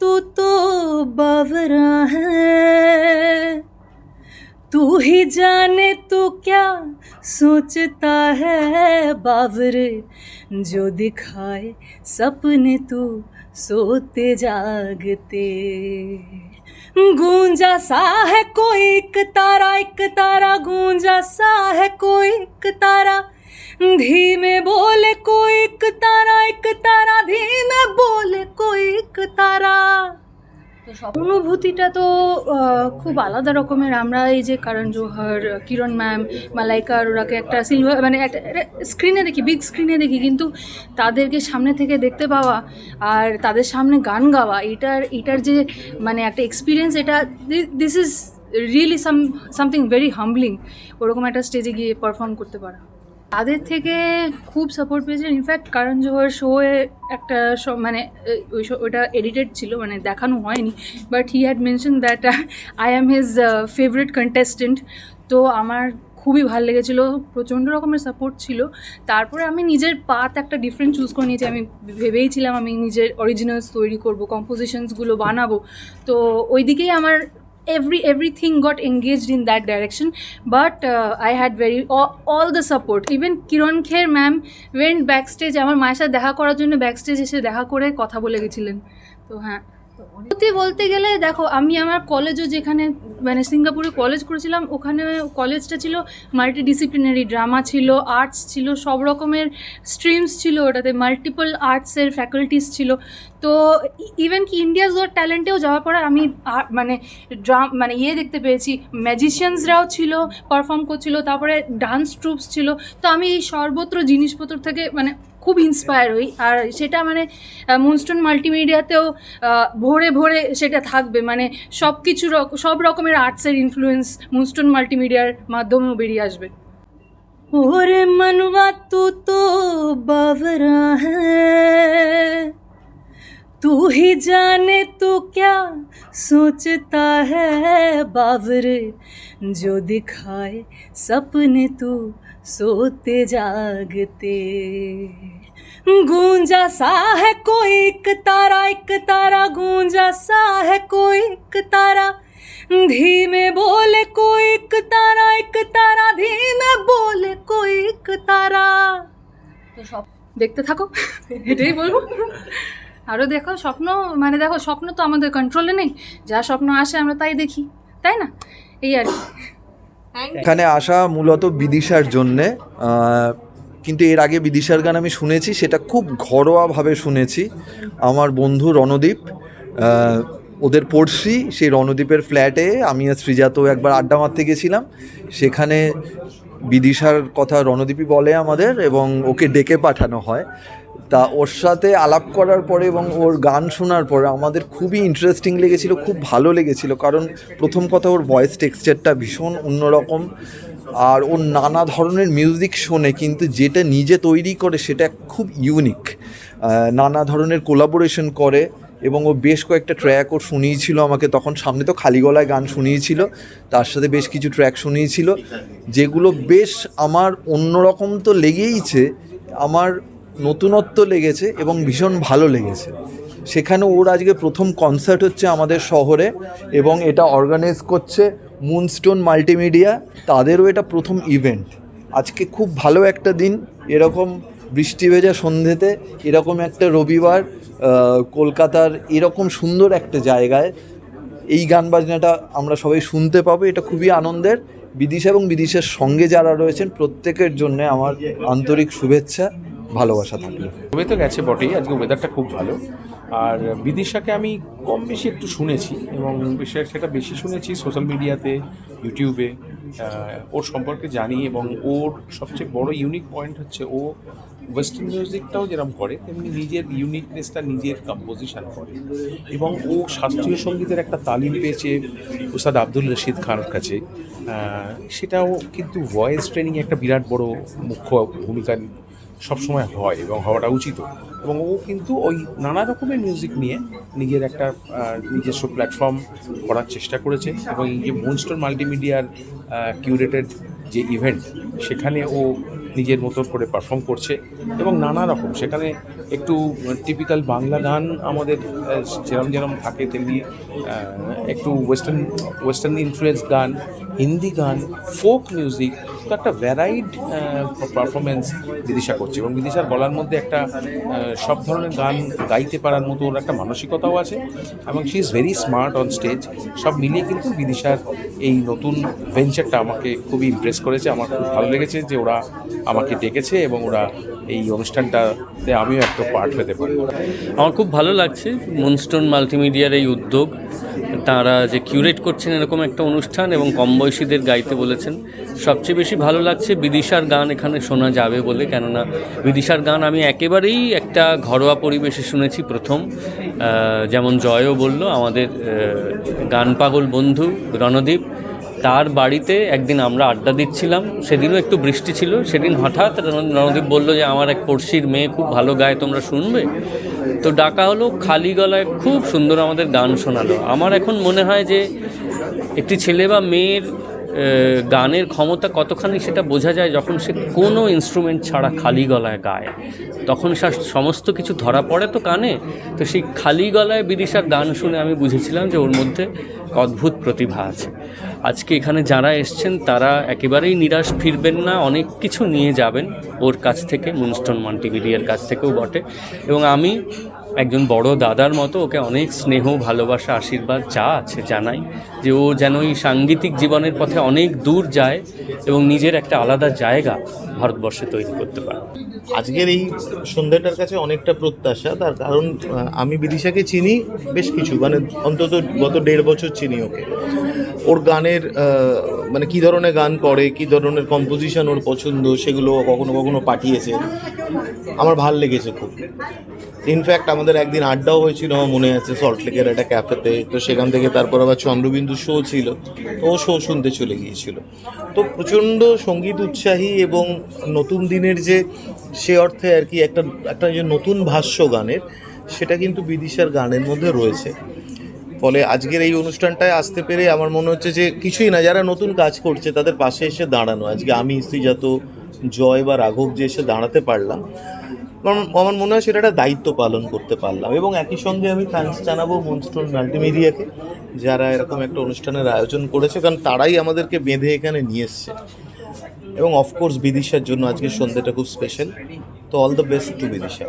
तू तो बावरा है। तू ही जाने तू क्या सोचता है बावरे, जो दिखाए सपने तू सोते जागते। गूंजा सा है कोई एक तारा एक तारा गूंजा सा है कोई एक तारा। धीमे बोले कोई एक तारा एक तारा धीमे অনুভূতিটা তো খুব আলাদা রকমের। আমরা এই যে কারণ জোহর, কিরণ ম্যাম, মালাইকা আরোরাকে একটা সিলভার মানে একটা স্ক্রিনে দেখি বিগ স্ক্রিনে দেখি, কিন্তু তাদেরকে সামনে থেকে দেখতে পাওয়া আর তাদের সামনে গান গাওয়া, এটার এটার যে মানে একটা এক্সপিরিয়েন্স এটা this is really some something very humbling ওরকম একটা স্টেজে গিয়ে পারফর্ম করতে পারা। তাদের থেকে খুব সাপোর্ট পেয়েছেন ইনফ্যাক্ট কারণ জোহর শোয়ে একটা মানে ওই শো ওটা এডিটেড ছিল মানে দেখানো হয়নি। But he had mention that I am his favourite contestant তো আমার খুবই ভালো লেগেছিলো, প্রচণ্ড রকমের সাপোর্ট ছিল। তারপরে আমি নিজের পাত একটা ডিফারেন্ট চুজ করে নিয়েছি। আমি ভেবেইছিলাম আমি নিজের অরিজিনালস তৈরি করব কম্পোজিশনসগুলো বানাবো। তো ওই দিকেই আমার every everything got engaged in that direction but uh, i had very all, all the support even kiran kher ma'am went backstage আমার মায়ের সাথে দেখা করার জন্য ব্যাকস্টেজ এসে করে কথা বলে গেছিলেন তো হ্যাঁ বলতে গেলে দেখো, আমি আমার কলেজও যেখানে মানে সিঙ্গাপুরে কলেজ করেছিলাম, ওখানে কলেজটা ছিল মাল্টি ডিসিপ্লিনারি ড্রামা ছিল আর্টস ছিল, সব রকমের স্ট্রিমস ছিল ওটাতে মাল্টিপল আর্টসের ফ্যাকাল্টিস ছিল। তো ইভেন কি ইন্ডিয়াস গট ট্যালেন্টেও যাওয়ার পরে আমি মানে ড্রাম মানে ইয়ে দেখতে পেয়েছি ম্যাজিশিয়ানসরাও ছিল পারফর্ম করছিল, তারপরে ডান্স ট্রুপস ছিল। তো আমি এই সর্বত্র জিনিসপত্র থেকে মানে খুব আচ্ছা। ইন্সপায়ার হই। আর সেটা মানে মুনস্টোন মাল্টিমিডিয়াতেও ভোরে ভোরে সেটা থাকবে। মানে সব কিছু সব রকমের আর্টসের ইনফ্লুয়েন্স মুনস্টোন মাল্টিমিডিয়ার মাধ্যমেও বেরিয়ে আসবে। ওরে মনবা তু তো বাবরা হ্যাঁ হি জানে जाने ক্যা সোচতা सोचता है बावरे সপনে दिखाए सोते जागते गूंजा सा है कोई एक तारा एक तारा गूंजा सा है कोई एक तारा धीमे बोले कोई एक तारा एक तारा धीमे बोले कोई एक तारा তো সব দেখতে থাকো এটাই বলবো আরও দেখো স্বপ্ন মানে দেখো স্বপ্ন তো আমাদের কন্ট্রোলে নেই যা স্বপ্ন আসে আমরা তাই দেখি তাই না এই আর কি থ্যাংক এখানে আসা মূলত বিদিশার জন্যে। কিন্তু এর আগে বিদিশার গান আমি শুনেছি, সেটা খুব ঘরোয়াভাবে শুনেছি। আমার বন্ধু রণদীপ ওদের পড়শি, সেই রণদীপের ফ্ল্যাটে আমি আর শ্রীজাত একবার আড্ডা মারতে গেছিলাম। সেখানে বিদিশার কথা রণদীপই বলে আমাদের এবং ওকে ডেকে পাঠানো হয়। তা ওর সাথে আলাপ করার পরে এবং ওর গান শোনার পরে আমাদের খুবই ইন্টারেস্টিং লেগেছিল, খুব ভালো লেগেছিল। কারণ প্রথম কথা ওর ভয়েস টেক্সচারটা ভীষণ অন্যরকম আর ওর নানা ধরনের মিউজিক শোনে, কিন্তু যেটা নিজে তৈরি করে সেটা খুব ইউনিক নানা ধরনের কোলাবোরেশন করে। এবং ও বেশ কয়েকটা ট্র্যাক ওর শুনিয়েছিল আমাকে। তখন সামনে তো খালি গলায় গান শুনিয়েছিল, তার সাথে বেশ কিছু ট্র্যাক শুনিয়েছিল, যেগুলো বেশ আমার অন্যরকম তো লেগেইছে, আমার নতুনত্ব লেগেছে এবং ভীষণ ভালো লেগেছে। সেখানে ওর আজকে প্রথম কনসার্ট হচ্ছে আমাদের শহরে এবং এটা অর্গানাইজ করছে মুনস্টোন মাল্টিমিডিয়া তাদেরও এটা প্রথম ইভেন্ট আজকে খুব ভালো একটা দিন, এরকম বৃষ্টি ভেজা সন্ধেতে এরকম একটা রবিবার কলকাতার এরকম সুন্দর একটা জায়গায় এই গান বাজনাটা আমরা সবাই শুনতে পাবো, এটা খুবই আনন্দের। বিদিশা এবং বিদিশার সঙ্গে যারা রয়েছেন, প্রত্যেকের জন্য আমার আন্তরিক শুভেচ্ছা, ভালোবাসা থাকল। তবে তো গেছে বটেই, আজকে ওয়েদারটা খুব ভালো। আর বিদিশাকে আমি কম বেশি একটু শুনেছি এবং সেটা বেশি শুনেছি সোশ্যাল মিডিয়াতে ইউটিউবে ওর সম্পর্কে জানি এবং ওর সবচেয়ে বড় ইউনিক পয়েন্ট হচ্ছে ও ওয়েস্টার্ন মিউজিকটাও যেরকম করে, তেমনি নিজের ইউনিকনেসটা নিজের কম্পোজিশন করে। এবং ও শাস্ত্রীয় সঙ্গীতের একটা তালিম পেয়েছে উস্তাদ আব্দুল রশিদ খানের কাছে। সেটাও কিন্তু ভয়েস ট্রেনিং একটা বিরাট বড় মুখ্য ভূমিকা সবসময় হয় এবং হওয়াটা উচিত। এবং ও কিন্তু ওই নানা রকমের মিউজিক নিয়ে নিজের একটা নিজস্ব প্ল্যাটফর্ম করার চেষ্টা করেছে এবং এই যে মনস্টোর মাল্টিমিডিয়ার কিউরেটেড যে ইভেন্ট সেখানে ও নিজের মতো করে পারফর্ম করছে এবং নানা রকম। সেখানে একটু টিপিক্যাল বাংলা গান আমাদের যেরম যেরম থাকে তেমনি একটু ওয়েস্টার্ন ওয়েস্টার্ন ইনফ্লুয়েন্স গান, হিন্দি গান ফোক মিউজিক তো একটা ভ্যারাইড পারফরমেন্স বিদিশা করছে। এবং বিদিশার গলার মধ্যে একটা সব ধরনের গান গাইতে পারার মতো ওর একটা মানসিকতাও আছে এবং she is very smart on stage সব মিলিয়ে কিন্তু বিদিশার এই নতুন ভেঞ্চারটা আমাকে খুবই ইমপ্রেস করেছে। আমার খুব ভালো লেগেছে যে ওরা আমাকে ডেকেছে এবং ওরা এই অনুষ্ঠানটাতে আমিও একটা পার্ট পেতে পারি। আমার খুব ভালো লাগছে মুনস্টোন মাল্টিমিডিয়ার এই উদ্যোগ। তারা যে কিউরেট করছেন এরকম একটা অনুষ্ঠান এবং কম বয়সীদের গাইতে বলেছেন। সবচেয়ে বেশি ভালো লাগছে বিদিশার গান এখানে শোনা যাবে বলে, কেননা বিদিশার গান আমি একেবারেই একটা ঘরোয়া পরিবেশে শুনেছি প্রথম। যেমন জয়ও বলল, আমাদের গান পাগল বন্ধু রণদীপ। তার বাড়িতে একদিন আমরা আড্ডা দিচ্ছিলাম। সেদিনও একটু বৃষ্টি ছিল। সেদিন হঠাৎ রণ- রণদীপ বলল যে, আমার এক পড়শির মেয়ে খুব ভালো গায়ে, তোমরা শুনবে? তো ডাকা হলো, খালি গলায় খুব সুন্দর আমাদের গান শোনালো। আমার এখন মনে হয় যে, একটি ছেলে বা মেয়ের গানের ক্ষমতা কতখানি সেটা বোঝা যায় যখন সে কোনো ইনস্ট্রুমেন্ট ছাড়া খালি গলায় গায়। তখন সে সমস্ত কিছু ধরা পড়ে তো কানে। তো সেই খালি গলায় বিদিশার গান শুনে আমি বুঝেছিলাম যে ওর মধ্যে অদ্ভুত প্রতিভা আছে। আজকে এখানে যারা এসছেন, তারা একেবারেই নিরাশ ফিরবেন না, অনেক কিছু নিয়ে যাবেন ওর কাছ থেকে, মুনস্টোন মাল্টিমিডিয়ার কাছ থেকেও বটে। এবং আমি একজন বড় দাদার মতো ওকে অনেক স্নেহ, ভালোবাসা, আশীর্বাদ যা আছে জানাই যে ও যেন এই সাংগীতিক জীবনের পথে অনেক দূর যায় এবং নিজের একটা আলাদা জায়গা ভারতবর্ষে তৈরি করতে পারে। আজকের এই সন্ধ্যাটার কাছে অনেকটা প্রত্যাশা, তার কারণ আমি বিদিশাকে চিনি বেশ কিছু মানে অন্তত গত দেড় বছর চিনি ওকে। ওর গানের মানে কি ধরনের গান করে, কি ধরনের কম্পোজিশন ওর পছন্দ, সেগুলো কখনো কখনো পাঠিয়েছে। আমার ভালো লেগেছে খুব। ইনফ্যাক্ট আমাদের একদিন আড্ডাও হয়েছিল আমার মনে আছে সল্টলেকের একটা ক্যাফেতে তো সেখান থেকে তারপর আবার চন্দ্রবিন্দু শো ছিল, তো ও শো শুনতে চলে গিয়েছিল। তো প্রচণ্ড সংগীত উৎসাহী এবং নতুন দিনের যে, সে অর্থে আর কি একটা একটা যে নতুন ভাষ্য গানের, সেটা কিন্তু বিদিশার গানের মধ্যে রয়েছে। ফলে আজকের এই অনুষ্ঠানটায় আসতে পেরে আমার মনে হচ্ছে যে, কিছুই না, যারা নতুন কাজ করছে, তাদের পাশে এসে দাঁড়ানো। আজকে আমি শ্রীজাত জয় বা রাঘব যে এসে দাঁড়াতে পারলাম আমার মনে হয় সেটা একটা দায়িত্ব পালন করতে পারলাম। এবং একই সঙ্গে আমি থ্যাংকস জানাব মনস্টোন মাল্টিমিডিয়াকে যারা এরকম একটা অনুষ্ঠানের আয়োজন করেছে, কারণ তারাই আমাদেরকে বেঁধে এখানে নিয়ে এসছে। এবং অফকোর্স বিদিশার জন্য আজকের সন্ধ্যাটা খুব স্পেশাল তো all the best to Bidisha.